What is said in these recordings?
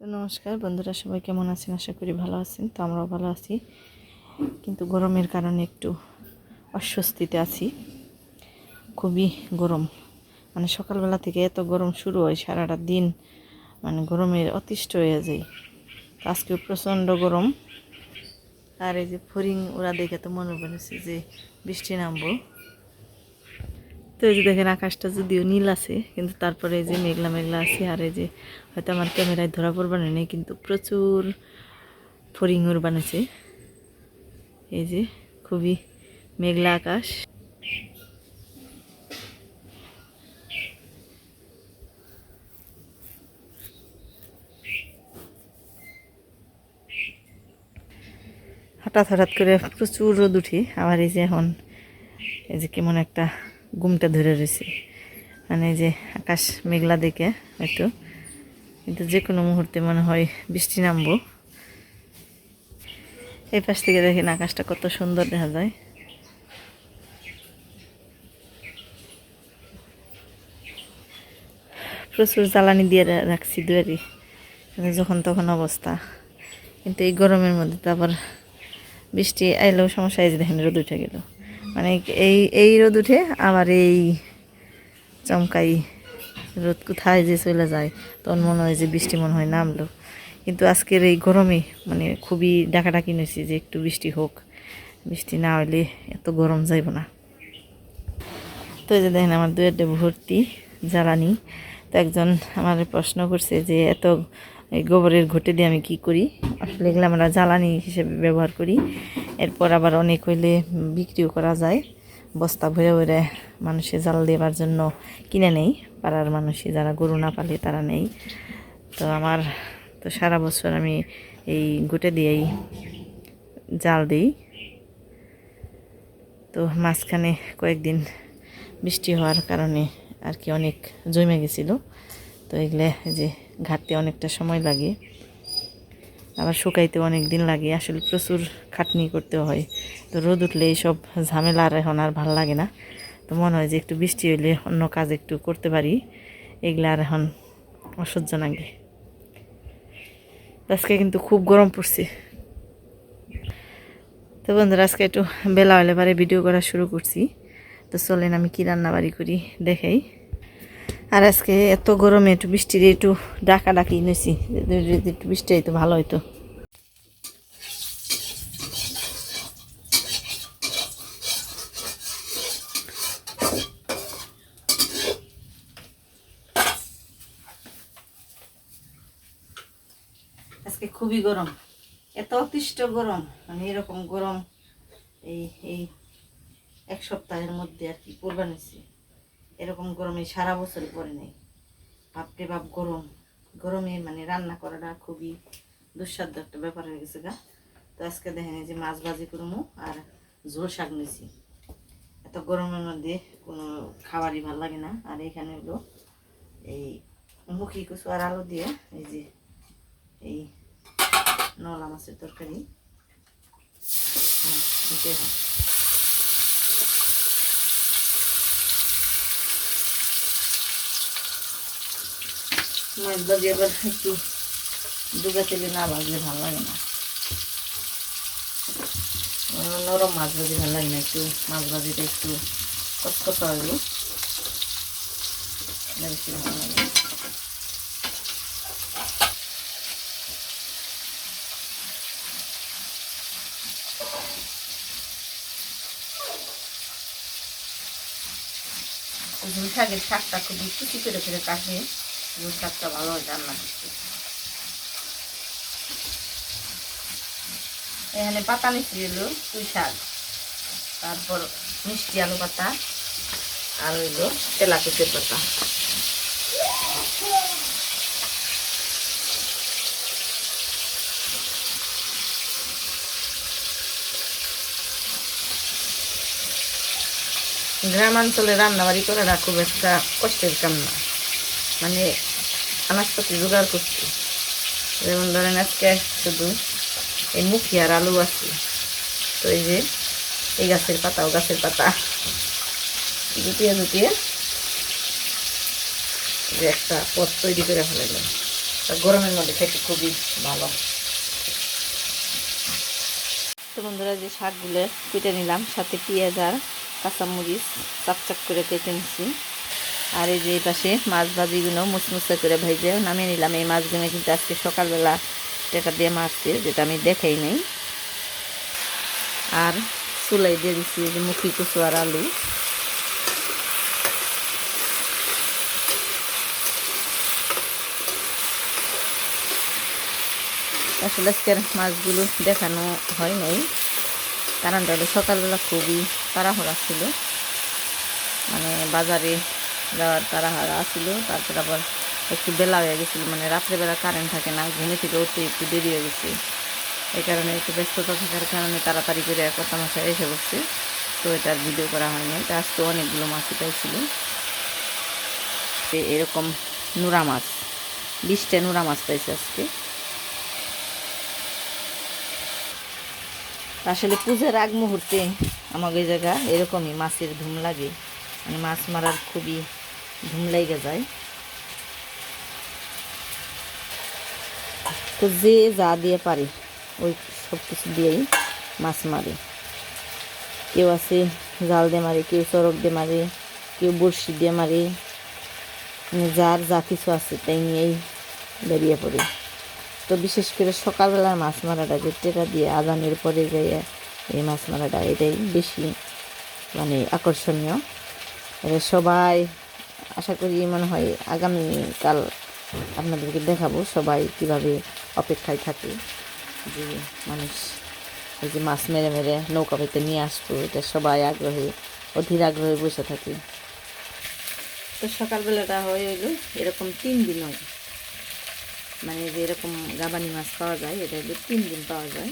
তো নমস্কার, বন্ধুরা সবাই কেমন আছেন? আশা করি ভালো আছেন, তো আমরাও ভালো আছি। কিন্তু গরমের কারণে একটু অস্বস্তিতে আছি। খুবই গরম। মানে সকালবেলা থেকে এত গরম শুরু হয়, সারাটা দিন মানে গরমের অতিষ্ঠ হয়ে যায় আজকে প্রচণ্ড গরম। আর এই যে ফরিং ওরা দেখে তো মনে করেছে যে বৃষ্টি নামবো। তো এই যে দেখেন আকাশটা যদিও নীল আছে, কিন্তু তারপরে এই যে মেঘলা মেঘলা আছে, আর এই যে হয়তো আমার ক্যামেরায় ধরা পড়বে না কিন্তু প্রচুর ফরিঙ্গুর বানিয়েছে এই যে খুবই মেঘলা আকাশ। হঠাৎ হঠাৎ করে প্রচুর রোদ উঠি, আবার এই যে এখন, এই যে কেমন একটা গুমটা ধরে রয়েছে। মানে যে আকাশ মেঘলা দেখে হয়তো। কিন্তু যে কোনো মুহূর্তে মনে হয় বৃষ্টি নামবো। এই পাশ থেকে দেখেন আকাশটা কত সুন্দর দেখা যায়। প্রচুর জ্বালানি দিয়ে রাখছি দুয়ারি। যখন তখন অবস্থা। কিন্তু এই গরমের মধ্যে তো আবার বৃষ্টি আইলেও সমস্যা এই দেখেন রোদ উঠে গেল। মানে এই এই রোদ উঠে আবার এই চমকাই রোদ কোথায় যে চলে যায়। তখন মনে হয় যে বৃষ্টি মনে হয় নামলো। কিন্তু আজকের এই গরমে মানে খুবই ডাকাডাকি নিয়েছি যে একটু বৃষ্টি হোক। বৃষ্টি না হলে এত গরম যাইব না। তো এই যে দেখেন আমার দুয়ের ভর্তি জ্বালানি। তো একজন আমার প্রশ্ন করছে যে এত গোবরের ঘটে দিয়ে আমি কি করি? আসলে এগুলো আমরা জ্বালানি হিসেবে ব্যবহার করি। এরপর আবার অনেক হইলে বিক্রিও করা যায়। বস্তা ভরে ভরে মানুষে জাল দেওয়ার জন্য কিনে নেই। পাড়ার মানুষে যারা গরু না পালে তারা নেই। তো আমার তো সারা বছর আমি এই গুটে দিয়েই জাল দিই। তো মাঝখানে কয়েকদিন বৃষ্টি হওয়ার কারণে আর কি অনেক জমে গেছিল। তো এগুলো যে ঘাটতে অনেকটা সময় লাগে। আবার শুকাইতে অনেক দিন লাগে, আসলে প্রচুর খাটনি করতে হয়। তো রোদ উঠলে এইসব ঝামেলা আর এখন আর ভালো লাগে না। তো মনে হয় যে একটু বৃষ্টি হইলে অন্য কাজ একটু করতে পারি। এগুলো আর এখন অসহ্য লাগে। আজকে কিন্তু খুব গরম পড়ছে। তো বন্ধুরা, আজকে একটু বেলা হলে পরে ভিডিও করা শুরু করছি। তো চলেন আমি কী রান্নাবাড়ি করি দেখাই। আর আজকে এত গরমে একটু বৃষ্টির একটু ডাকা ডাকি নিয়েছি একটু বৃষ্টি হইতো ভালো হইতো। আজকে খুবই গরম। এত অতিষ্ঠ গরম মানে এরকম গরম এই এই এক সপ্তাহের মধ্যে আর কি পড়বা নিছি এরকম গরমে সারা বছর পরে নেই। বাপরে বাপ, গরম। গরমে মানে রান্না করাটা খুবই দুঃসাধ্য একটা ব্যাপার হয়ে গেছে গা। তো আজকে দেখেন যে মাছ ভাজি করব আর ঝোল শাক নিছি। এত গরমের মধ্যে কোনো খাবারই ভালো লাগে না। আর এখানে হলো এই মুখি কুচু আর আলু দিয়ে এই যে এই নলা মাছের তরকারি। হয়। মাছ ভাজি আবার একটু ডুবে তেলে না ভাজলে ভালো লাগে না। নরম মাছ ভাজি ভালো লাগে না একটু। মাছ ভাজিটা একটু কটকট হবে বেশি শাকের শাকটা খুবই কুচি করে করে কাটলে ঝুল শাকটা ভালো রান্না এখানে পাতা মিষ্টি এলো পুঁই শাক, তারপর মিষ্টি আলু পাতা, আর হইল তেলাকুচের পাতা। গ্রামাঞ্চলে রান্নাবাড়ি করাটা খুব একটা কষ্টের কাম না। মানে আনাজপাতি জোগাড় করতে যেমন ধরেন আজকে শুধু এই মুখি আর আলু আছে। তো এই যে এই গাছের পাতা, ও গাছের পাতা। জুটিয়ে জুটিয়ে যে একটা পথ তৈরি করে ফেলাইলাম। তা গরমের মধ্যে খেতে খুবই ভালো। তো বন্ধুরা যে শাকগুলো কেটে নিলাম, সাথে পেঁয়াজ আর কাঁচামরিচ চাক করে কেটে নিচ্ছি আর এই যে এই পাশে মাছ ভাজিগুলো মুচমুচে করে ভেজে নামিয়ে নিলাম। এই মাছগুলো কিন্তু আজকে সকালবেলা টেকা দিয়ে মাছছে যেটা আমি দেখাই নেই। আর চুলাই দিয়ে দিচ্ছি যে মুখি কুচু আর আলু। আসলে আজকের মাছগুলো দেখানো হয় নাই কারণটা হলো সকালবেলা খুবই তাড়াহুড়া ছিল। মানে বাজারে যাওয়ার তাড়াহুড়া ছিল তারপর আবার একটু বেলা হয়ে গেছিল মানে রাত্রেবেলা কারেন্ট থাকে না, ঘুমে থেকে উঠতে একটু দেরি হয়ে গেছে। এই কারণে একটু ব্যস্ততা থাকার কারণে তাড়াতাড়ি করে এক কথা মাসে এসে বসছে, তো এটার ভিডিও করা হয়নি। তা আজকে অনেকগুলো মাছই পাইছিল এরকম নোরা মাছ, বিশটা নোরা মাছ পাইছে আজকে। আসলে পূজার আগ মুহূর্তে আমাকে জায়গা এরকমই মাছের ধুম লাগে। মানে মাছ মারার খুবই ধুম লেগে যায়। তো যে যা দিয়ে পারি, ওই সব কিছু দিয়েই মাছ মারে। কেউ আছে জাল দিয়ে মারে, কেউ চরক দিয়ে মারে, কেউ বড়শি দিয়ে মারে। মানে যার যা কিছু আছে তাই নিয়েই বেরিয়ে পড়ে। তো বিশেষ করে সকালবেলার মাছ মারাটা, যে টেটা দিয়ে আজানের পরে যাইয়া এই মাছ মারাটা, এটাই বেশি মানে আকর্ষণীয়। সবাই আশা করি মনে হয় আগামীকাল আপনাদেরকে দেখাবো সবাই কীভাবে অপেক্ষায় থাকে যে মানুষ এই যে মাছ মেরে মেরে নৌকা পেতে নিয়ে আসব এটা সবাই আগ্রহে, অধীর আগ্রহে বসে থাকে। তো সকালবেলাটা হয়ে হইল এরকম তিন দিন হয় মানে যে এরকম গাবানি মাছ পাওয়া যায়, এটা তিন দিন পাওয়া যায়।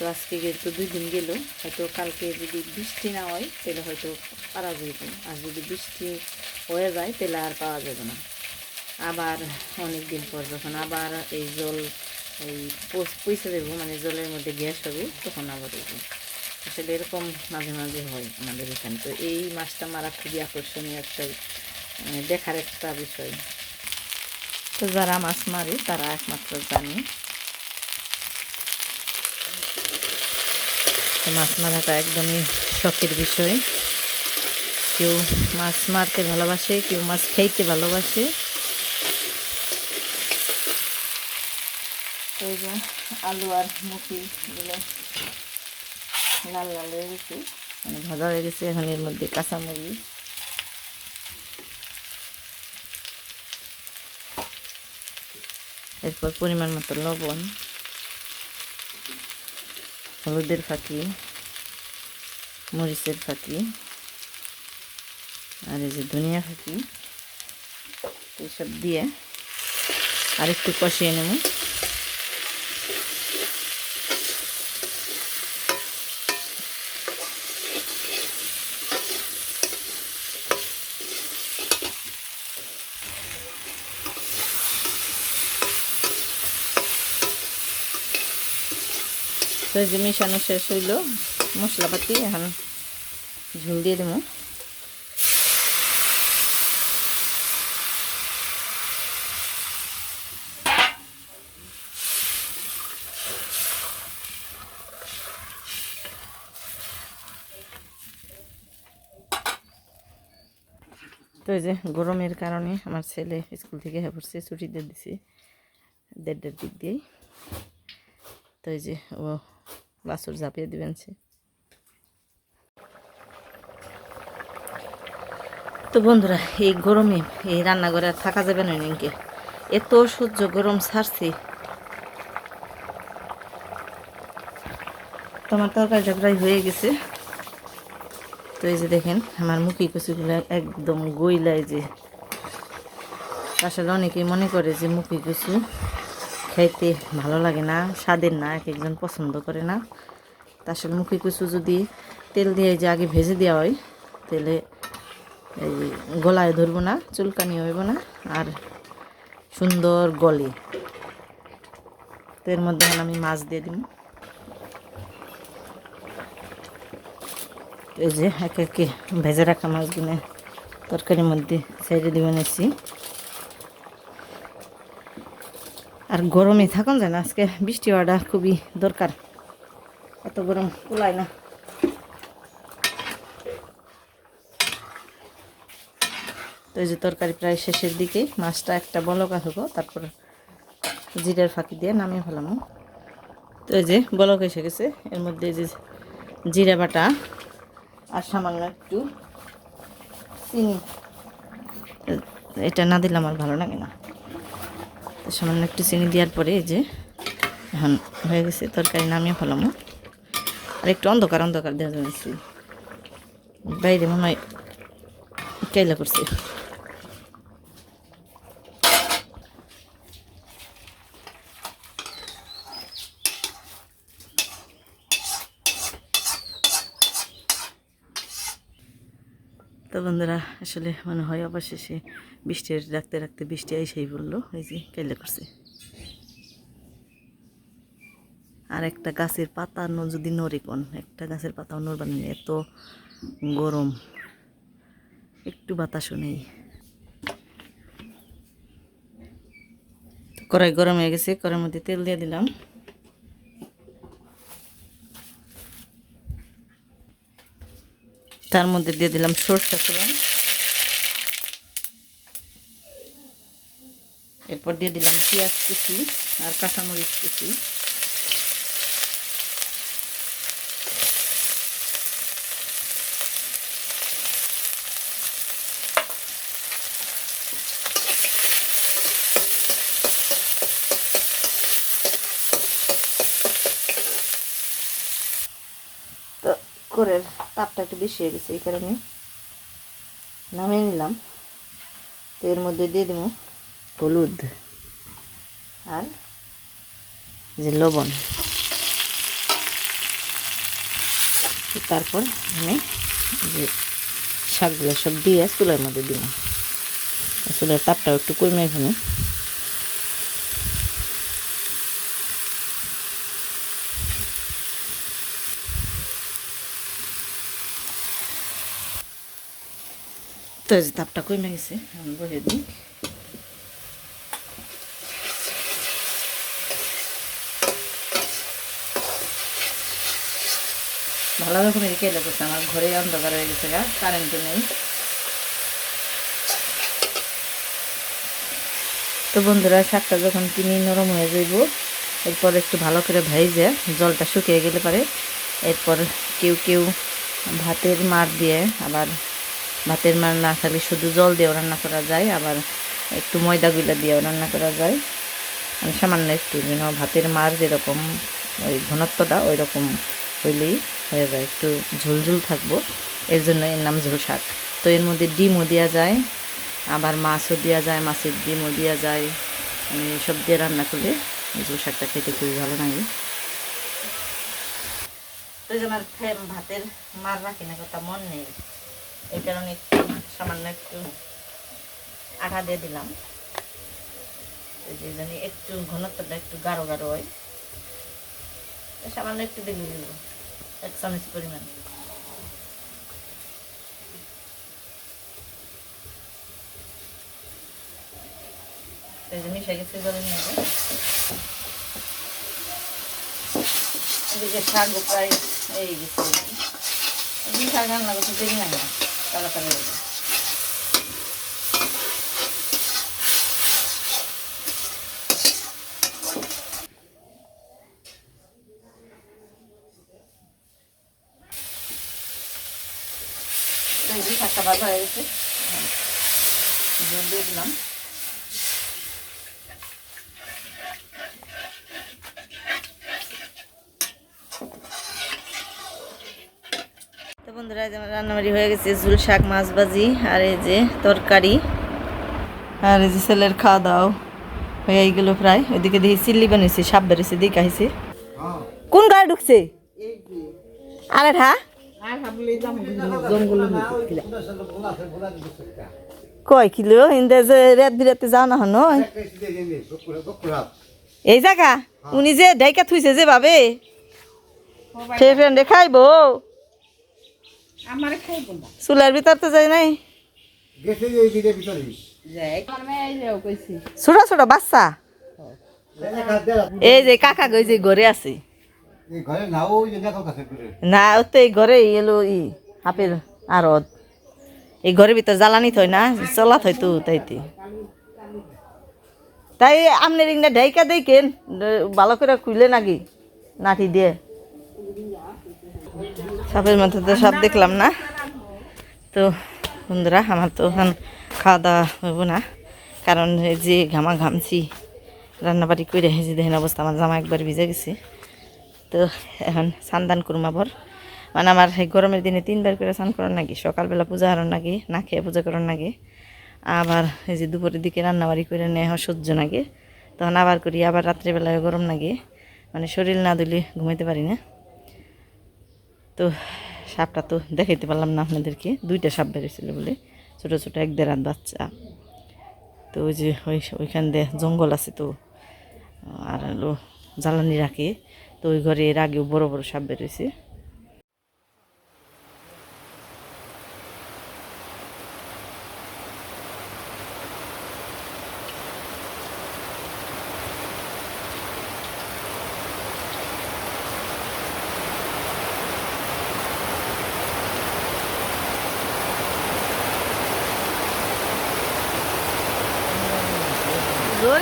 তো আজকে তো দুই দিন গেল, হয়তো কালকে যদি বৃষ্টি না হয়, তাহলে হয়তো পারা যাবে। আর যদি বৃষ্টি হয়ে যায়, তাহলে আর পাওয়া যাবে না। আবার অনেক দিন পর যখন আবার এই জল, এই পয়সা দেবো মানে জলের মধ্যে গ্যাস হবে, তখন আবার দেবো আসলে এরকম মাঝে মাঝে হয় আমাদের এখানে। তো এই মাছটা মারা খুবই আকর্ষণীয় একটা মানে দেখার একটা বিষয়। তো যারা মাছ মারে, তারা একমাত্র জানে। মাছ মারাটা একদমই শখের বিষয়। কেউ মাছ মারতে ভালোবাসে, কেউ মাছ খাইতে ভালোবাসে। এই যে আলু আর মুখিগুলো লাল লাল হয়ে গেছে মানে ভাজা হয়ে গেছে, এখন এর মধ্যে কাঁচামরিচ। এরপর পরিমাণ মতো লবণ। হলুদের ফাঁকি মরিচের ফাঁকি আর এই যে ধনিয়া ফাঁকি এইসব দিয়ে আরেকটু কষিয়ে নেব। তো যে মিশানো শেষ হইল, মশলাপাতি এখন ঝুল দিয়ে দেবো। তো যে গরমের কারণে আমার ছেলে স্কুল থেকে হ্যাঁ পড়ছে, ছুটি দিয়ে দিছে দেড়টার দিক দিয়েই। তো যে ও বাসুর ঝাঁপিয়ে দিবেন সে। তো বন্ধুরা, এই গরমে এই রান্নাঘরে আর থাকা যাবে না নাকি এত সহ্য গরম ছাড়ছি। তোমার তরকারিটা প্রায় হয়ে গেছে। তো এই যে দেখেন, আমার মুখি কচুগুলো একদম গইলায় যে। আসলে অনেকেই মনে করে যে মুখি কচু খাইতে ভালো লাগে না, স্বাদের না, এক একজন পছন্দ করে না। তা আসলে মুখে কচু যদি তেল দিয়ে যে আগে ভেজে দেওয়া হয়, তেলে এই গলায় ধরবো না চুলকানি হইব না, আর সুন্দর গলে। তো এর মধ্যে আমি মাছ দিয়ে দিব এই যে একে একে ভেজে রাখা মাছগুলো তরকারির মধ্যে ছেড়ে দিবেন এসি আর গরমে থাকুন যায় না আজকে বৃষ্টি হওয়াটা খুবই দরকার। এত গরম, কুলায় না। তো এই যে তরকারি প্রায় শেষের দিকে মাছটা একটা বলকা হব তারপর জিরার ফাঁকি দিয়ে নামিয়ে ফেলাম। তো এই যে বলক এসে গেছে, এর মধ্যে যে জিরা বাটা আর সামান্য একটু চিনি। এটা না দিলে আমার ভালো লাগে না। সামান্য একটু চিনি দেওয়ার পরে এই যে এখন হয়ে গেছে তরকারি নামিয়ে ফেলাম। আর একটু অন্ধকার অন্ধকার দেওয়া যাচ্ছে। বাইরে মনে হয় কেলা করছে। তো বন্ধুরা, আসলে মনে হয় অবশেষে বৃষ্টির রাখতে রাখতে বৃষ্টি আইসাই বলল এই যে কেলে করছে। আর একটা গাছের পাতা ন- যদি নড়ে কোন, একটা গাছের পাতাও নড়বার নেই এত গরম। একটু বাতাসও নেই। কড়াই গরম হয়ে গেছে কড়াইয়ের মধ্যে তেল দিয়ে দিলাম। তার মধ্যে দিয়ে দিলাম সরষা ফোড়ন। এরপর দিয়ে দিলাম পেঁয়াজ কুচি আর কাঁচামরিচ কুচি তো করে তাপটা একটু বেশি হয়ে গেছে এই কারণে নামিয়ে নিলাম। তো এর মধ্যে দিয়ে দেবো হলুদ আর যে লবণ। তারপর আমি যে শাকগুলো সব দিয়ে চুলার মধ্যে দিব। চুলার তাপটাও একটু কমে এখানে তো তাপটা কমে গেছে বলে দিই। ভালো আমার ঘরে অন্ধকার হয়ে গেছে গা কারেন্টও নেই। তো বন্ধুরা, শাকটা যখন কিনে নরম হয়ে যাইব, এরপর একটু ভালো করে ভাইজে জলটা শুকিয়ে গেলে পারে। এরপর কেউ কেউ ভাতের মার দিয়ে আবার ভাতের মার না থাকলে শুধু জল দিয়েও রান্না করা যায়, আবার একটু ময়দা গুলা দিয়েও রান্না করা যায়। মানে সামান্য একটু যেন ভাতের মার যেরকম ওই ঘনত্বটা ওই রকম হইলেই হয়ে যায়। একটু ঝুলঝুল থাকব, এর জন্য এর নাম ঝোল শাক। তো এর মধ্যে ডিমও দেওয়া যায়, আবার মাছও দেওয়া যায়, মাছের ডিমও দেওয়া যায়। মানে সব দিয়ে রান্না করলে ঝোল শাকটা খেতে খুবই ভালো লাগে। তো আমার ভাতের মার রাখি না, কথা মন নেই। এই কারণে একটু সামান্য একটু আটা দিয়ে দিলাম। যে জানি একটু ঘনত্বটা একটু গাঢ় গাঢ় হয়। সামান্য একটু দিলে দিব, এক চামচ পরিমাণ। মিশে গেছে মধ্যে এদিকে শাক প্রায় এই গেছে শাক রান্না করতে দেরি না। তাড়াতাড়ি হয়ে যে শাকটা ভালো হয়ে গেছে। জল দিয়ে দিলাম। তো বন্ধুরা আমার রান্নাবাড়ি হয়ে গেছে, ঝুল শাক, মাছ ভাজি, আর এই যে তরকারি, আর এই যে ছেলের খাওয়া দাওয়া হয়ে গেলো প্রায়। ওইদিকে দেখি চিল্লি বানিয়েছে, সাপ বেরিয়েছে দিকে আহিছে কোন গায়ে ঢুকছে? আরে হ্যাঁ কয় কিলো? ইন্দে যে রাত বিরাতে যাও না হন? এই জায়গা? উনি যে ডাইকা থুইছে যে ভাবে ফ্রেন্ডে খাইবো? চুলার ভিতর তো যায় নাই। গেছে যে এই ভিতরে। যাই। এই ছোট ছোট বাচ্চা। এই যে কাকা গই যে ঘরে আছে। না ও তো এই ঘরে এলো ই আরদ এই ঘরের ভিতর জ্বালানি থই না চলা থই তো তাইতে। তাই আমনে রিংটা ঢাইকা দেই কেন ভালো করে খুলে নাকি নাটি দিয়ে। সাপের মধ্যে তো সাপ দেখলাম না। তো বন্ধুরা, আমার তো এখন খাওয়া দাওয়া হইব না, কারণ যে ঘামা ঘামছি, রান্নাবাড়ি করে যে দেখেন অবস্থা, আমার জামা একবার ভিজে গেছে। তো এখন সান্দান করুম আবার মানে আমার এই গরমের দিনে তিনবার করে স্নান করার নাকি, সকালবেলা পূজা হারার নাকি, না খেয়ে পূজা করার নাকি, আবার এই যে দুপুরের দিকে রান্নাবাড়ি করে নেওয়া সহ্য নাকি, তখন আবার করি, আবার রাত্রিবেলায় গরম লাগে মানে শরীর না দিলে ঘুমাইতে পারি না। তো সাপটা তো দেখাইতে পারলাম না আপনাদেরকে। দুইটা সাপ বেড়েছিল বলে, ছোটো ছোটো এক দেড় বাচ্চা। তো ওই যে ওই ওইখান দিয়ে জঙ্গল আছে তো, আর হলো জ্বালানি রাখে। তো ওই ঘরে এর আগেও বড় বড় সাপ বেরোয়েছে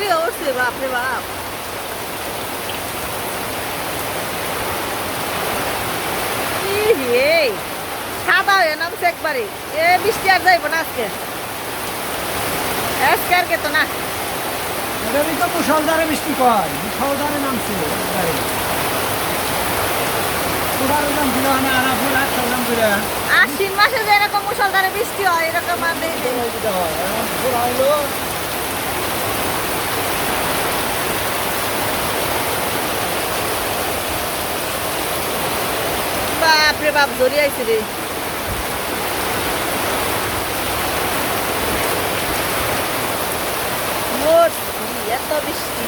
জোরে উঠছে বাপরে বাপ সাদা হয়ে নামছে একবারে এ বৃষ্টি আর যাইব না আজকে আজকে আর কে তো না এটারই তো মুসলধারে বৃষ্টি কয় মুসলধারে নামছে একেবারে। পুরার দাম ছিল না আনাপুর আর সালাম করে আশ্বিন মাসে যে এরকম মুসলধারে বৃষ্টি হয় এরকম আর বাপ রে বাপ জড়িয়ে আইছে রে। মোট এত বৃষ্টি।